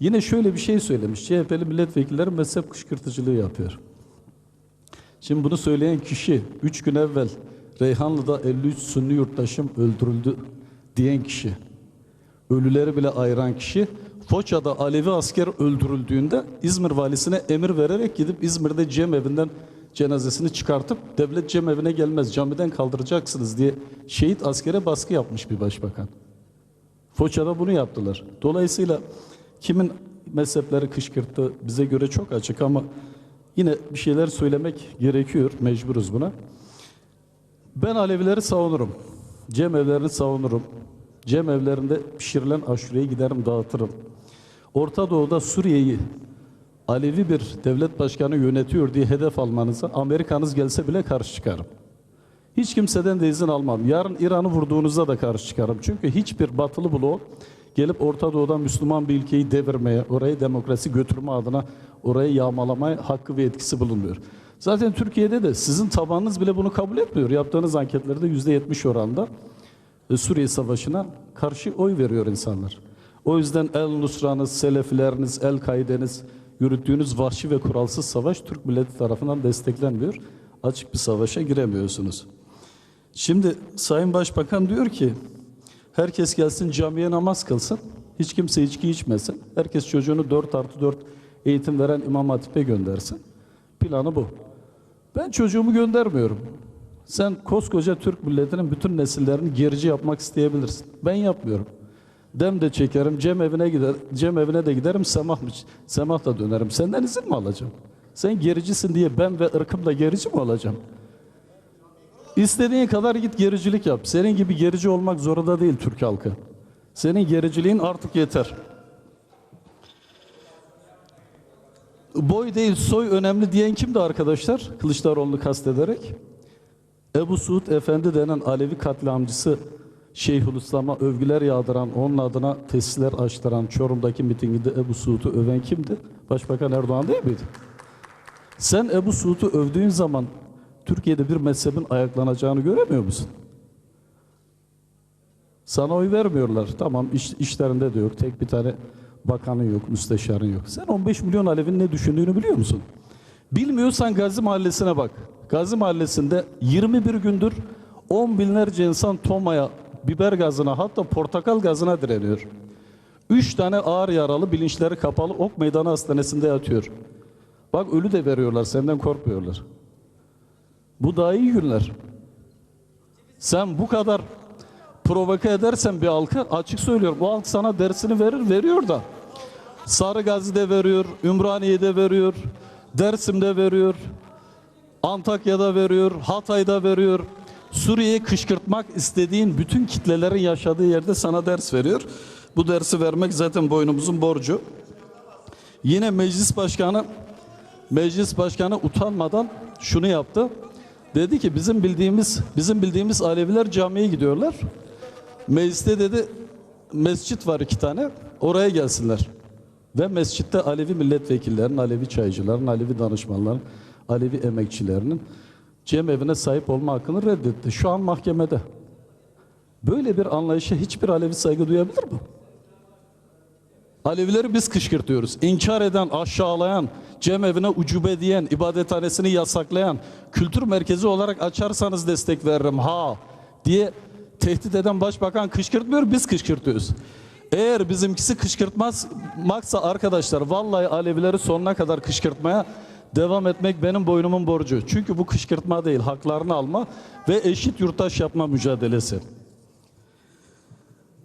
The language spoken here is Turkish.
Yine şöyle bir şey söylemiş. CHP'li milletvekilleri mezhep kışkırtıcılığı yapıyor. Şimdi bunu söyleyen kişi 3 gün evvel Reyhanlı'da 53 Sünni yurttaşım öldürüldü diyen kişi. Ölüleri bile ayıran kişi Foça'da Alevi asker öldürüldüğünde İzmir valisine emir vererek gidip İzmir'de cemevinden cenazesini çıkartıp devlet cemevine gelmez camiden kaldıracaksınız diye şehit askere baskı yapmış bir başbakan. Foça'da bunu yaptılar. Dolayısıyla kimin mezhepleri kışkırttı bize göre çok açık ama yine bir şeyler söylemek gerekiyor. Mecburuz buna. Ben Alevileri savunurum. Cem evlerini savunurum. Cem evlerinde pişirilen aşureye giderim dağıtırım. Orta Doğu'da Suriye'yi Alevi bir devlet başkanı yönetiyor diye hedef almanıza Amerikanız gelse bile karşı çıkarım. Hiç kimseden de izin almam. Yarın İran'ı vurduğunuzda da karşı çıkarım. Çünkü hiçbir batılı bloğu gelip Orta Doğu'da Müslüman bir ülkeyi devirmeye, orayı demokrasi götürme adına orayı yağmalamaya hakkı ve etkisi bulunmuyor. Zaten Türkiye'de de sizin tabanınız bile bunu kabul etmiyor. Yaptığınız anketlerde yüzde yetmiş oranda e, Suriye Savaşı'na karşı oy veriyor insanlar. O yüzden El Nusra'nız, Selefileriniz, El Kaide'niz yürüttüğünüz vahşi ve kuralsız savaş Türk milleti tarafından desteklenmiyor. Açık bir savaşa giremiyorsunuz. Şimdi Sayın Başbakan diyor ki herkes gelsin camiye namaz kılsın. Hiç kimse içki içmesin. Herkes çocuğunu 4 artı 4 eğitim veren İmam Hatip'e göndersin. Planı bu. Ben çocuğumu göndermiyorum. Sen koskoca Türk milletinin bütün nesillerini gerici yapmak isteyebilirsin. Ben yapmıyorum. Dem de çekerim, Cem evine gider, Cem evine de giderim, Semah mı? Semah da dönerim. Senden izin mi alacağım? Sen gericisin diye ben ve ırkımla gerici mi olacağım? İstediğin kadar git gericilik yap. Senin gibi gerici olmak zorunda değil Türk halkı. Senin gericiliğin artık yeter. Boy değil soy önemli diyen kimdi arkadaşlar? Kılıçdaroğlu'nu kastederek. Ebu Suud Efendi denen Alevi katliamcısı Şeyhülislam'a övgüler yağdıran, onun adına tesisler açtıran Çorum'daki mitinginde Ebu Suud'u öven kimdi? Başbakan Erdoğan değil miydi? Sen Ebu Suud'u övdüğün zaman Türkiye'de bir mezhebin ayaklanacağını göremiyor musun? Sana oy vermiyorlar. Tamam iş, işlerinde de yok. Tek bir tane bakanın yok, müsteşarın yok. Sen 15 milyon Alev'in ne düşündüğünü biliyor musun? Bilmiyorsan Gazi Mahallesi'ne bak. Gazi Mahallesi'nde 21 gündür 10 binlerce insan tomaya, biber gazına hatta portakal gazına direniyor. 3 tane ağır yaralı bilinçleri kapalı Ok Meydanı Hastanesi'nde yatıyor. Bak ölü de veriyorlar senden korkmuyorlar. Bu daha iyi günler. Sen bu kadar provoke edersen bir halkı açık söylüyorum. Bu halk sana dersini verir, veriyor da. Sarıgazi'de veriyor, Ümraniye'de veriyor, Dersim'de veriyor, Antakya'da veriyor, Hatay'da veriyor. Suriye'yi kışkırtmak istediğin bütün kitlelerin yaşadığı yerde sana ders veriyor. Bu dersi vermek zaten boynumuzun borcu. Yine meclis başkanı meclis başkanı utanmadan şunu yaptı. Dedi ki bizim bildiğimiz bizim bildiğimiz Aleviler camiye gidiyorlar. Mecliste dedi mescit var iki tane. Oraya gelsinler. Ve mescitte Alevi milletvekillerinin, Alevi çaycıların, Alevi danışmanların, Alevi emekçilerinin cem evine sahip olma hakkını reddetti. Şu an mahkemede. Böyle bir anlayışa hiçbir Alevi saygı duyabilir mi? Alevileri biz kışkırtıyoruz. İnkar eden, aşağılayan, cem evine ucube diyen, ibadethanesini yasaklayan, kültür merkezi olarak açarsanız destek veririm ha diye tehdit eden başbakan kışkırtmıyor, biz kışkırtıyoruz. Eğer bizimkisi kışkırtmaz maksa arkadaşlar vallahi Alevileri sonuna kadar kışkırtmaya devam etmek benim boynumun borcu. Çünkü bu kışkırtma değil, haklarını alma ve eşit yurttaş yapma mücadelesi.